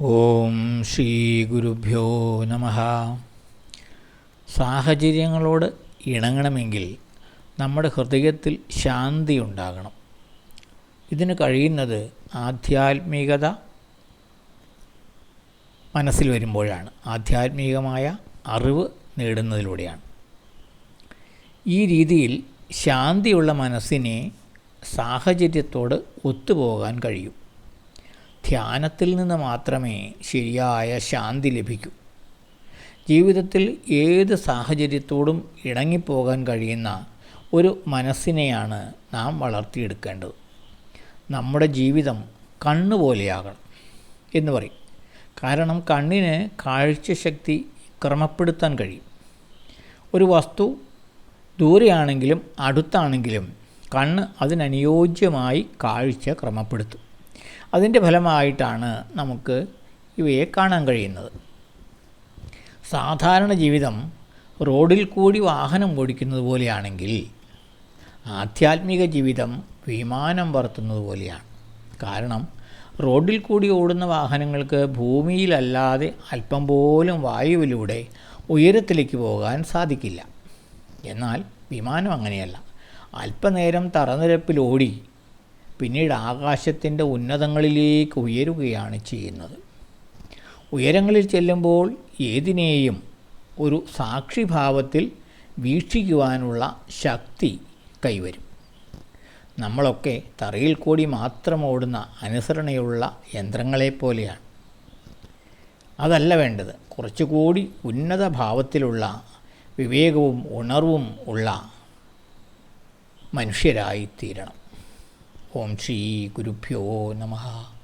ഓം ശ്രീ ഗുരുഭ്യോ നമ. സാഹചര്യങ്ങളോട് ഇണങ്ങണമെങ്കിൽ നമ്മുടെ ഹൃദയത്തിൽ ശാന്തി ഉണ്ടാകണം. ഇതിന് കഴിയുന്നത് ആധ്യാത്മികത മനസ്സിൽ വരുമ്പോഴാണ്. ആധ്യാത്മികമായ അറിവ് നേടുന്നതിലൂടെയാണ്. ഈ രീതിയിൽ ശാന്തിയുള്ള മനസ്സിനെ സാഹചര്യത്തോട് ഒത്തുപോകാൻ കഴിയൂ. ധ്യാനത്തിൽ നിന്ന് മാത്രമേ ശരിയായ ശാന്തി ലഭിക്കൂ. ജീവിതത്തിൽ ഏത് സാഹചര്യത്തോടും ഇണങ്ങിപ്പോകാൻ കഴിയുന്ന ഒരു മനസ്സിനെയാണ് നാം വളർത്തിയെടുക്കേണ്ടത്. നമ്മുടെ ജീവിതം കണ്ണുപോലെയാകണം എന്ന് പറയും. കാരണം കണ്ണിന് കാഴ്ചശക്തി ക്രമപ്പെടുത്താൻ കഴിയും. ഒരു വസ്തു ദൂരെയാണെങ്കിലും അടുത്താണെങ്കിലും കണ്ണ് അതിനനുയോജ്യമായി കാഴ്ച ക്രമപ്പെടുത്തും. അതിന്റെ ഫലമായിട്ടാണ് നമുക്ക് ഇവയെ കാണാൻ കഴിയുന്നത്. സാധാരണ ജീവിതം റോഡിൽ കൂടി വാഹനം ഓടിക്കുന്നത് പോലെയാണെങ്കിൽ ആധ്യാത്മിക ജീവിതം വിമാനം പറത്തുന്നത് പോലെയാണ്. കാരണം റോഡിൽ കൂടി ഓടുന്ന വാഹനങ്ങൾക്ക് ഭൂമിയിലല്ലാതെ അല്പം പോലും വായുവിലൂടെ ഉയരത്തിലേക്ക് പോകാൻ സാധിക്കില്ല. എന്നാൽ വിമാനം അങ്ങനെയല്ല. അല്പനേരം തറനിരപ്പിൽ ഓടി പിന്നീട് ആകാശത്തിന്റെ ഉന്നതങ്ങളിലേക്ക് ഉയരുകയാണ് ചെയ്യുന്നത്. ഉയരങ്ങളിൽ ചെല്ലുമ്പോൾ ഏതിനെയും ഒരു സാക്ഷിഭാവത്തിൽ വീക്ഷിക്കുവാനുള്ള ശക്തി കൈവരും. നമ്മളൊക്കെ തറയിൽ കൂടി മാത്രം ഓടുന്ന അനുസരണയുള്ള യന്ത്രങ്ങളെപ്പോലെയാണ്. അതല്ല വേണ്ടത് കുറച്ചുകൂടി ഉന്നത ഭാവത്തിലുള്ള വിവേകവും ഉണർവും ഉള്ള മനുഷ്യരായി തീരണം ഓം ശ്രീ ഗുരുഭ്യോ നമഃ.